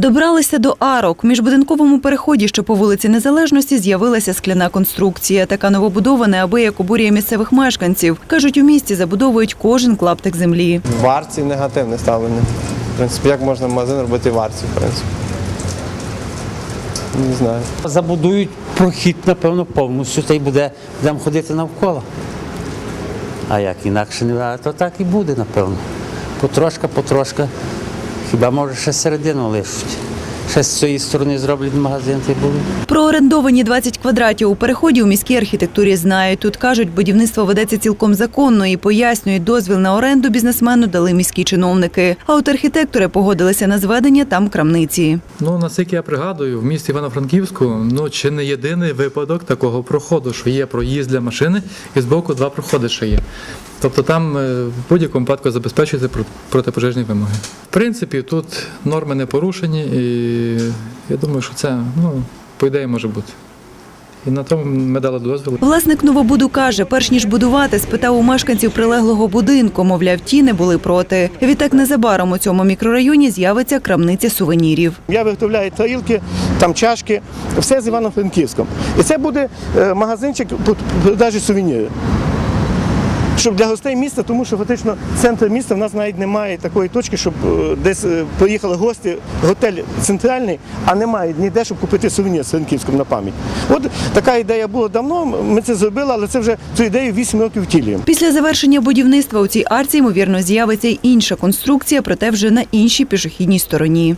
Добралися до арок. В міжбудинковому переході, що по вулиці Незалежності, з'явилася скляна конструкція. Така новобудова неабияк обурює місцевих мешканців. Кажуть, у місті забудовують кожен клаптик землі. В варці негативне ставлення. В принципі, як можна магазин робити в варці, в принципі. Не знаю. Забудують прохід, напевно, повністю, та й буде, будемо ходити навколо. А як інакше не то так і буде, напевно. Потрошка, потрошка. Хіба може ще середину лишуть. Ще з цієї сторони зроблять магазин, й буде. Про орендовані 20 квадратів у переході у міській архітектурі знають. Тут кажуть, будівництво ведеться цілком законно і пояснюють, дозвіл на оренду бізнесмену дали міські чиновники. А от архітектори погодилися на зведення там крамниці. Ну, наскільки я пригадую, в місті Івано-Франківську ну чи не єдиний випадок такого проходу, що є проїзд для машини, і збоку два проходи ще є. Тобто там е, в будь-якому випадку забезпечується про- протипожежні вимоги. В принципі, тут норми не порушені, і я думаю, що це ну, по ідеї може бути. І на тому ми дали дозвіл. Власник новобуду каже, перш ніж будувати, спитав у мешканців прилеглого будинку. Мовляв, ті не були проти. Відтак незабаром у цьому мікрорайоні з'явиться крамниця сувенірів. Я виготовляю тарілки, там чашки, все з Івано-Франківськом. І це буде е, магазинчик продажі сувенірів. Щоб для гостей міста, тому що фактично центр міста в нас навіть немає такої точки, щоб е, десь е, поїхали гості, готель центральний, а немає ніде, щоб купити сувенір з на пам'ять. От така ідея була давно. Ми це зробили, але це вже цю ідею 8 років втілюємо. Після завершення будівництва у цій арці, ймовірно, з'явиться й інша конструкція, проте вже на іншій пішохідній стороні.